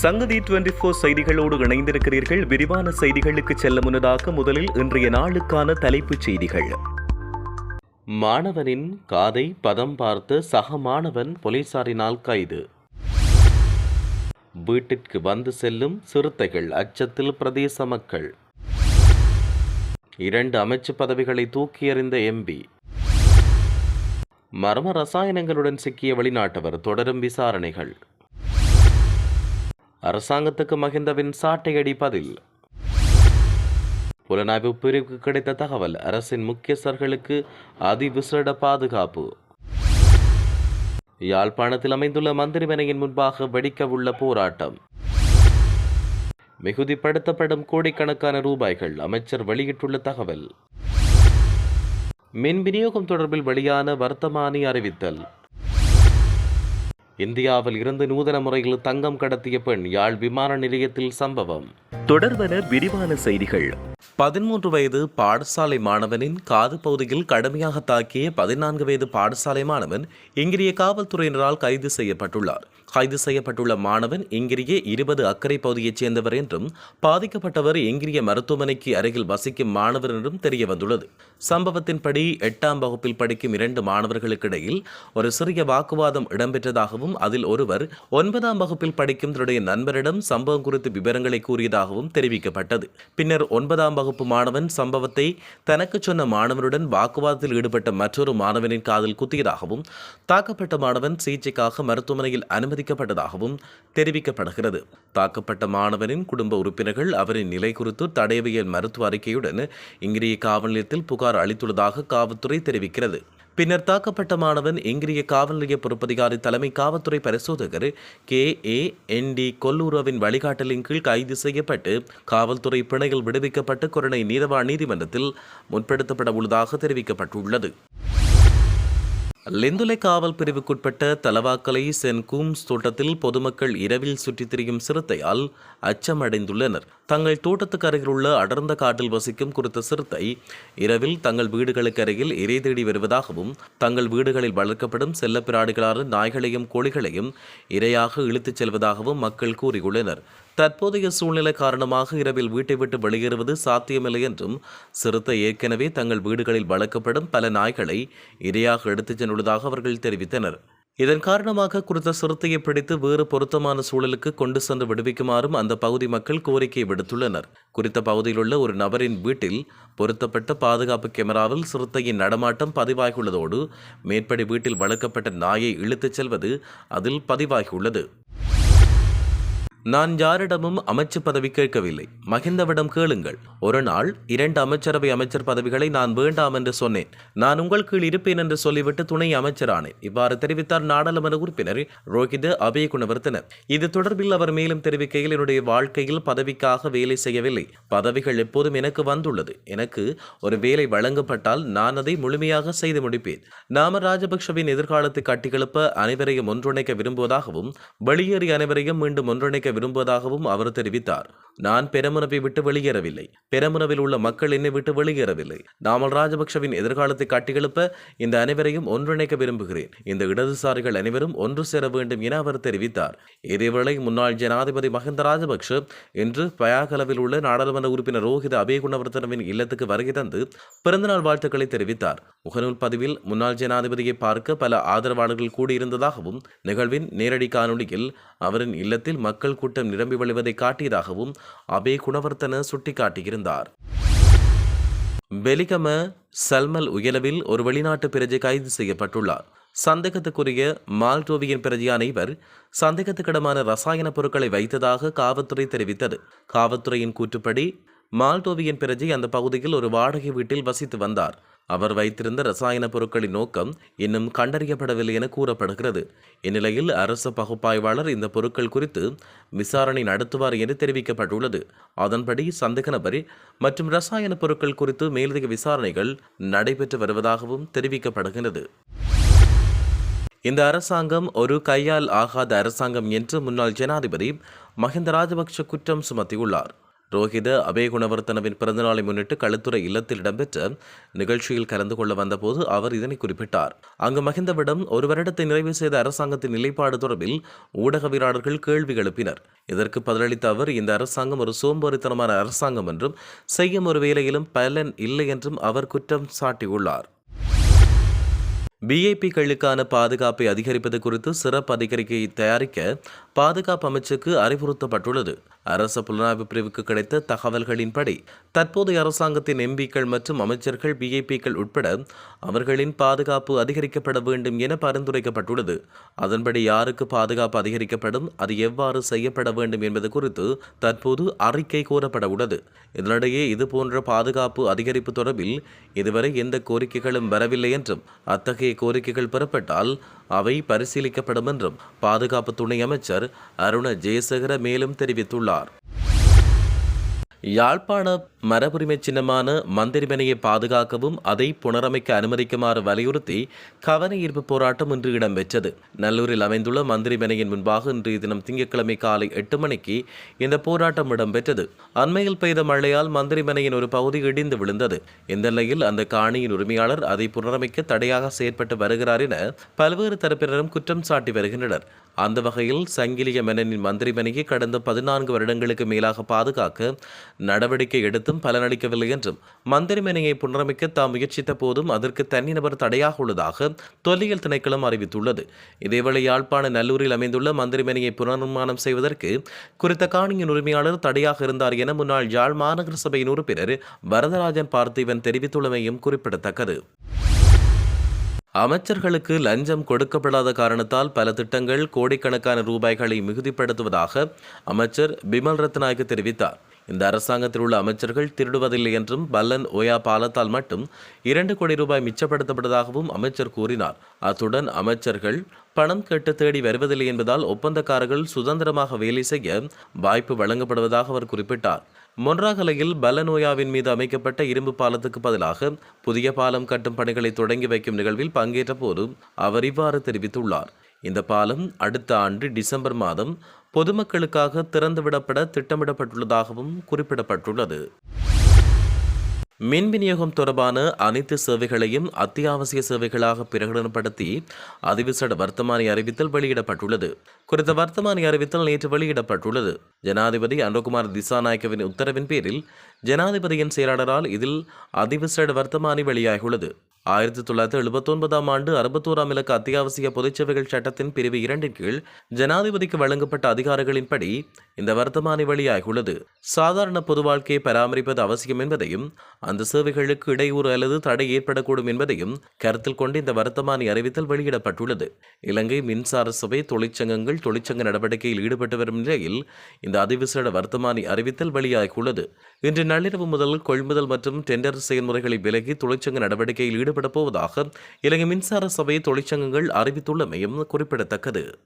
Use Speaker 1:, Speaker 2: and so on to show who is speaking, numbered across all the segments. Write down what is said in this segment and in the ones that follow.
Speaker 1: சங்கதி twenty four செய்திகளோடு இணைந்திருக்கிறீர்கள். விரிவான செய்திகளுக்கு செல்ல முன்னதாக முதலில் இன்றைய நாளுக்கான தலைப்புச் செய்திகள். மாணவனின் காதை பதம் பார்த்து சக மாணவன் போலீசாரினால் கைது. வீட்டிற்கு வந்து செல்லும் சிறுத்தைகள் அச்சத்தில் பிரதேச மக்கள். இரண்டு அமைச்சு பதவிகளை தூக்கி எறிந்த எம்பி மர்ம ரசாயனங்களுடன் சிக்கிய வெளிநாட்டவர் தொடரும் விசாரணைகள். அரசாங்கத்துக்கு மகிந்தவின் சாட்டையடி பதில். புலனாய்வு பிரிவுக்கு கிடைத்த தகவல் அரசின் முக்கியஸ்தர்களுக்கு அதிவிசேட பாதுகாப்பு. யாழ்ப்பாணத்தில் அமைந்துள்ள மந்திரிமனையின் முன்பாக வெடிக்கவுள்ள போராட்டம். மிகுதிப்படுத்தப்படும் கோடிக்கணக்கான ரூபாய்கள் அமைச்சர் வெளியிட்டுள்ள தகவல். மின் விநியோகம் தொடர்பில் வெளியான வர்த்தமானி அறிவித்தல். இந்தியாவில் இருந்து நூதன முறையில் தங்கம் கடத்திய பெண் யாழ் விமான நிலையத்தில் சம்பவம். தொடர்பன விரிவான செய்திகள். பதிமூன்று வயது பாடசாலை மாணவனின் காது பகுதியில் கடுமையாக தாக்கிய பதினான்கு வயது பாடசாலை மாணவன் இங்கிரிய காவல்துறையினரால் கைது செய்யப்பட்டுள்ளார். கைது செய்யப்பட்டுள்ள மாணவன் இங்கிரிய இருபது அக்கறை பகுதியைச் சேர்ந்தவர் என்றும் பாதிக்கப்பட்டவர் இங்கிரிய மருத்துவமனைக்கு அருகில் வசிக்கும் மாணவர் என்றும் தெரிய வந்துள்ளது சம்பவத்தின்படி எட்டாம் வகுப்பில் படிக்கும் இரண்டு மாணவர்களுக்கு இடையில் ஒரு சிறிய வாக்குவாதம் இடம்பெற்றதாகவும் அதில் ஒருவர் ஒன்பதாம் வகுப்பில் படிக்கும் தன்னுடைய நண்பரிடம் சம்பவம் குறித்து விவரங்களை கூறியதாகவும் தெரிவிக்கப்பட்டது. பின்னர் ஒன்பதாம் வகுப்பு மாணவன் சம்பவத்தை தனக்கு சொன்ன மாணவனுடன் வாக்குவாதத்தில் ஈடுபட்ட மற்றொரு மாணவனின் காதில் குத்தியதாகவும் தாக்கப்பட்ட மாணவன் சிகிச்சைக்காக மருத்துவமனையில் அனுமதிக்கப்பட்டதாகவும் தெரிவிக்கப்படுகிறது. தாக்கப்பட்ட மாணவனின் குடும்ப உறுப்பினர்கள் அவரின் நிலை குறித்து தடயவியல் மருத்துவ அறிக்கையுடன் இங்கிரிய காவல் நிலையத்தில் புகார் அளித்துள்ளதாக காவல்துறை தெரிவிக்கிறது. பின்னர் தாக்கப்பட்ட மாணவன் இங்கிரிய காவல் நிலைய பொறுப்பதிகாரி தலைமை காவல்துறை பரிசோதகர் கே. ஏ. என். டி. கொல்லூரவின் வழிகாட்டலின் கீழ் கைது செய்யப்பட்டு காவல்துறை பிணையில் விடுவிக்கப்பட்டு கொரணை நீதவா நீதிமன்றத்தில் முற்படுத்தப்பட உள்ளதாக தெரிவிக்கப்பட்டுள்ளது. லெந்துலை காவல் பிரிவுக்குட்பட்ட தலவாக்கலை சென் கூம்ஸ் தோட்டத்தில் பொதுமக்கள் இரவில் சுற்றித் திரியும் சிறுத்தையால் அச்சமடைந்துள்ளனர். தங்கள் தோட்டத்துக்கு அருகில் உள்ள அடர்ந்த காட்டில் வசிக்கும் குறித்த சிறுத்தை இரவில் தங்கள் வீடுகளுக்கு அருகில் இறை தேடி வருவதாகவும் தங்கள் வீடுகளில் வளர்க்கப்படும் செல்லப்பிராடுகளான நாய்களையும் கோழிகளையும் இரையாக இழுத்துச் செல்வதாகவும் மக்கள் கூறியுள்ளனர். தற்போதைய சூழ்நிலை காரணமாக இரவில் வீட்டை விட்டு வெளியேறுவது சாத்தியமில்லை என்றும் சிறுத்தை ஏற்கனவே தங்கள் வீடுகளில் வளர்க்கப்படும் பல நாய்களை இரையாக எடுத்துச் சென்றுள்ளதாக அவர்கள் தெரிவித்தனர். இதன் காரணமாக குறித்த சிறுத்தையை பிடித்து வேறு பொருத்தமான சூழலுக்கு கொண்டு சென்று விடுவிக்குமாறும் அந்த பகுதி மக்கள் கோரிக்கை விடுத்துள்ளனர். குறித்த பகுதியிலுள்ள ஒரு நபரின் வீட்டில் பொருத்தப்பட்ட பாதுகாப்பு கேமராவில் சிறுத்தையின் நடமாட்டம் பதிவாகியுள்ளதோடு மேற்படி வீட்டில் வளர்க்கப்பட்ட நாயை இழுத்துச் செல்வது அதில் பதிவாகியுள்ளது. நான் யாரிடமும் அமைச்சு பதவி கேட்கவில்லை. மகிந்தவிடம் கேளுங்கள். ஒரு நாள் இரண்டு அமைச்சரவை அமைச்சர் பதவிகளை நான் வேண்டாம் என்று சொன்னேன். நான் உங்கள் கீழ் இருப்பேன் என்று சொல்லிவிட்டு துணை அமைச்சரானேன். இவ்வாறு தெரிவித்தார் நாடாளுமன்ற உறுப்பினர் ரோஹித் அபயகுணவர்த்தனர். இது தொடர்பில் அவர் மேலும் தெரிவிக்கையில் என்னுடைய வாழ்க்கையில் பதவிக்காக வேலை செய்யவில்லை. பதவிகள் எப்போதும் எனக்கு வந்துள்ளது. எனக்கு ஒரு வேலை வழங்கப்பட்டால் நான் அதை முழுமையாக செய்து முடிப்பேன். நாம ராஜபக்ஷவின் எதிர்காலத்தை கட்டிகெழுப்ப அனைவரையும் ஒன்றிணைக்க விரும்புவதாகவும் வெளியேறி அனைவரையும் மீண்டும் ஒன்றிணைக்க விரும்புவதாகவும் அவர் தெரிவித்தார். நான் பெரமுனவை விட்டு வெளியேறவில்லை. பெரமுனவில் உள்ள மக்கள் என்னை விட்டு வெளியேறவில்லை. நாமல் ராஜபக்ஷவின் எதிர்காலத்தை காட்டியெழுப்ப இந்த அனைவரையும் ஒன்றிணைக்க விரும்புகிறேன். இந்த இடதுசாரிகள் அனைவரும் ஒன்று சேர வேண்டும் என அவர் தெரிவித்தார். இதேவேளை முன்னாள் ஜனாதிபதி மஹிந்த ராஜபக்ஷ இன்று பயாகலவில் உள்ள நாடாளுமன்ற உறுப்பினர் ரோஹித அபயகுணவர்த்தனவின் இல்லத்துக்கு வருகை தந்து பிறந்தநாள் வாழ்த்துக்களை தெரிவித்தார். முகநூல் பதிவில் முன்னாள் ஜனாதிபதியை பார்க்க பல ஆதரவாளர்கள் கூடியிருந்ததாகவும் நிகழ்வின் நேரடி காணொலியில் அவரின் இல்லத்தில் மக்கள் கூட்டம் நிரம்பி வழிவதை காட்டியதாகவும் அபே குணவர்த்தன சுட்டிக்காட்டியிருந்தார். வெலிகம சல்மல் உயலவில் ஒரு வெளிநாட்டு பிரஜை கைது செய்யப்பட்டுள்ளார். சந்தேகத்துக்குரிய மால்டோவியின் பிரஜையான இவர் சந்தேகத்துக்கிடமான ரசாயன பொருட்களை வைத்ததாக காவல்துறை தெரிவித்தது. காவல்துறையின் கூற்றுப்படி மால்டோவியின் பிரஜை அந்த பகுதியில் ஒரு வாடகை வீட்டில் வசித்து வந்தார். அவர் வைத்திருந்த ரசாயன பொருட்களின் நோக்கம் இன்னும் கண்டறியப்படவில்லை என கூறப்படுகிறது. இந்நிலையில் அரசு பகுப்பாய்வாளர் இந்த பொருட்கள் குறித்து விசாரணை நடத்துவார் என்று தெரிவிக்கப்பட்டுள்ளது. அதன்படி சந்தேக நபர் மற்றும் ரசாயன பொருட்கள் குறித்து மேலதிக விசாரணைகள் நடைபெற்று வருவதாகவும் தெரிவிக்கப்படுகிறது இந்த அரசாங்கம் ஒரு கையால் ஆகாத அரசாங்கம் என்று முன்னாள் ஜனாதிபதி மஹிந்த ராஜபக்ஷ குற்றம் சுமத்தியுள்ளார். ரோஹித அபேகுணவர்த்தனவின் பிறந்தநாளை முன்னிட்டு களுத்துறை இல்லத்தில் இடம்பெற்ற நிகழ்ச்சியில் கலந்து கொள்ள வந்தபோது அவர் இதனை குறிப்பிட்டார். அங்கு மகிந்தவிடம் ஒரு வருடத்தை நிறைவு செய்த அரசாங்கத்தின் நிலைப்பாடு தொடர்பில் ஊடகவியலாளர்கள் கேள்வி எழுப்பினர். இதற்கு பதிலளித்த அவர் இந்த அரசாங்கம் ஒரு சோம்பேறித்தனமான அரசாங்கம் என்றும் செய்யும் ஒரு வேலையிலும் பலன் இல்லை என்றும் அவர் குற்றம் சாட்டியுள்ளார். பிஏபிக்களுக்கான பாதுகாப்பை அதிகரிப்பது குறித்து சிறப்பு அதிகரிக்கையை தயாரிக்க பாதுகாப்பு அமைச்சுக்கு அறிவுறுத்தப்பட்டுள்ளது. அரச புலனாய்வு பிரிவுக்கு கிடைத்த தகவல்களின்படி தற்போதைய அரசாங்கத்தின் எம்பிக்கள் மற்றும் அமைச்சர்கள் பிஐபிக்கள் உட்பட அவர்களின் பாதுகாப்பு அதிகரிக்கப்பட வேண்டும் என பரிந்துரைக்கப்பட்டுள்ளது. அதன்படி யாருக்கு பாதுகாப்பு அதிகரிக்கப்படும் அது எவ்வாறு செய்யப்பட வேண்டும் என்பது குறித்து தற்போது அறிக்கை கோரப்பட உள்ளது. இதனிடையே இதுபோன்ற பாதுகாப்பு அதிகரிப்பு தொடர்பில் இதுவரை எந்த கோரிக்கைகளும் வரவில்லை என்றும் அத்தகைய கோரிக்கைகள் பெறப்பட்டால் அவை பரிசீலிக்கப்படும் என்றும் பாதுகாப்பு துணை அமைச்சர் அருண ஜெயசேகர மேலும் தெரிவித்துள்ளார். யாழ்ப்பாண மரபுரிமை சின்னமான மந்திரிமனையை பாதுகாக்கவும் அதை புனரமைக்க அனுமதிக்குமாறு வலியுறுத்தி கவன ஈர்ப்பு போராட்டம் இன்று இடம்பெற்றது. நல்லூரில் அமைந்துள்ள மந்திரிமனையின் முன்பாக இன்றைய தினம் திங்கட்கிழமை காலை எட்டு மணிக்கு இந்த போராட்டம் இடம்பெற்றது. அண்மையில் பெய்த மழையால் மந்திரிமனையின் ஒரு பகுதி இடிந்து விழுந்தது. இந்த நிலையில் அந்த காணியின் உரிமையாளர் அதை புனரமைக்க தடையாக செயற்பட்டு வருகிறார் என பல்வேறு தரப்பினரும் குற்றம் சாட்டி வருகின்றனர். அந்த வகையில் சங்கிலிய மன்னனின் மந்திரிமனையை கடந்த பதினான்கு வருடங்களுக்கு மேலாக பாதுகாக்க நடவடிக்கை எடுத்தும் பலனளிக்கவில்லை என்றும் மந்திரிமனையை புனரமைக்க தாம் முயற்சித்த போதும் அதற்கு தனிநபர் தடையாக உள்ளதாக தொல்லியல் திணைக்களம் அறிவித்துள்ளது. இதேவேளை யாழ்ப்பாண நல்லூரில் அமைந்துள்ள மந்திரிமனையை புனர்நிர்மாணம் செய்வதற்கு குறித்த காணியின் உரிமையாளர் தடையாக இருந்தார் என முன்னாள் யாழ் மாநகர சபையின் உறுப்பினர் வரதராஜன் பார்த்திவன் தெரிவித்துள்ளமையும் குறிப்பிடத்தக்கது. அமைச்சர்களுக்கு லஞ்சம் கொடுக்கப்படாத காரணத்தால் பல திட்டங்கள் கோடிக்கணக்கான ரூபாய்களை மிகுதிப்படுத்துவதாக அமைச்சர் பிமல் ரத்நாயக்க தெரிவித்தார். இந்த அரசாங்கத்தில் உள்ள அமைச்சர்கள் திருடுவதில்லை என்றும் பல்லன் ஓயா பாலத்தால் மட்டும் இரண்டு கோடி ரூபாய் மிச்சப்படுத்தப்பட்டதாகவும் அமைச்சர் கூறினார். அத்துடன் அமைச்சர்கள் பணம் கேட்டு தேடி வருவதில்லை என்பதால் ஒப்பந்தக்காரர்கள் சுதந்திரமாக வேலை செய்ய வாய்ப்பு வழங்கப்படுவதாக அவர் குறிப்பிட்டார். மொன்றாகலையில் பலநோயாவின் மீது அமைக்கப்பட்ட இரும்பு பாலத்துக்கு பதிலாக புதிய பாலம் கட்டும் பணிகளை தொடங்கி வைக்கும் நிகழ்வில் பங்கேற்ற போது அவர் இவ்வாறு தெரிவித்துள்ளார். இந்த பாலம் அடுத்த ஆண்டு டிசம்பர் மாதம் பொதுமக்களுக்காக திறந்துவிடப்பட திட்டமிடப்பட்டுள்ளதாகவும் குறிப்பிடப்பட்டுள்ளது. மின் விநியோகம் தொடர்பான அனைத்து சேவைகளையும் அத்தியாவசிய சேவைகளாக பிரகடனப்படுத்தி அதிவிசட வர்த்தமானி அறிவித்தல் வெளியிடப்பட்டுள்ளது. குறித்த வர்த்தமானி அறிவித்தல் நேற்று வெளியிடப்பட்டுள்ளது. ஜனாதிபதி அனுகுமார் திசாநாயக்கவின் உத்தரவின் பேரில் ஜனாதிபதியின் செயலாளரால் இதில் அதிவிசட வர்த்தமானி வெளியாகியுள்ளது. ஆயிரத்தி தொள்ளாயிரத்தி எழுபத்தி ஒன்பதாம் ஆண்டு அறுபத்தோராம் இலக்க அத்தியாவசிய பொதுச்சேவைகள் சட்டத்தின் பிரிவு இரண்டின் கீழ் ஜனாதிபதிக்கு வழங்கப்பட்ட அதிகாரங்களின்படி இந்த வர்த்தமானி வெளியாகியுள்ளது சாதாரண பொது வாழ்க்கையை பராமரிப்பது அவசியம் என்பதையும் அந்த சேவைகளுக்கு இடையூறு அல்லது தடை ஏற்படக்கூடும் என்பதையும் கருத்தில் கொண்டு இந்த வர்த்தமானி அறிவித்தல் வெளியிடப்பட்டுள்ளது. இலங்கை மின்சார சபை தொழிற்சங்கங்கள் தொழிற்சங்க நடவடிக்கையில் ஈடுபட்டு வரும் நிலையில் இந்த அதிவிசேட வர்த்தமானி அறிவித்தல் வெளியாகியுள்ளது. இன்று நள்ளிரவு முதல் கொள்முதல் மற்றும் டெண்டர் செயல்முறைகளை விலகி தொழிற்சங்க நடவடிக்கையில் ஈடுபடப் போவதாக இலங்கை மின்சார சபை தொழிற்சங்கங்கள் அறிவித்துள்ளமையும் குறிப்பிடத்தக்கது.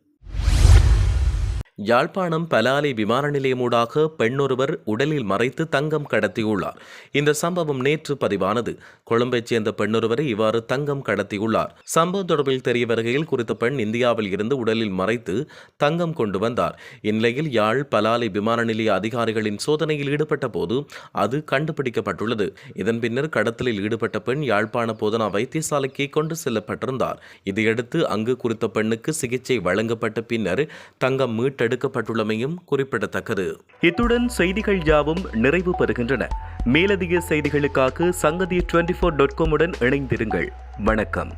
Speaker 1: யாழ்ப்பாணம் பலாலி விமான நிலையமூடாக பெண்ணொருவர் உடலில் மறைத்து தங்கம் கடத்தியுள்ளார். இந்த சம்பவம் நேற்று பதிவானது. கொழும்பைச் சேர்ந்த பெண்ணொருவரை இவ்வாறு தங்கம் கடத்தியுள்ளார். சம்பவம் தொடர்பில் தெரிய வருகையில் குறித்த பெண் இந்தியாவில் இருந்து உடலில் மறைத்து தங்கம் கொண்டு வந்தார். இந்நிலையில் யாழ் பலாலி விமான நிலைய அதிகாரிகளின் சோதனையில் ஈடுபட்ட போது அது கண்டுபிடிக்கப்பட்டுள்ளது. இதன் பின்னர் கடத்தலில் ஈடுபட்ட பெண் யாழ்ப்பாண போதனா வைத்தியசாலைக்கு கொண்டு செல்லப்பட்டிருந்தார். இதையடுத்து அங்கு குறித்த பெண்ணுக்கு சிகிச்சை வழங்கப்பட்ட பின்னர் தங்கம் மீட்ட எடுக்கப்பட்டுள்ளமையும் குறிப்பிடத்தக்கது.
Speaker 2: இத்துடன் செய்திகள் யாவும் நிறைவு பெறுகின்றன. மேலதிக செய்திகளுக்காக சங்கதி டுவெண்டி ஃபோர் டாட் காமுடன் இணைந்திருங்கள். வணக்கம்.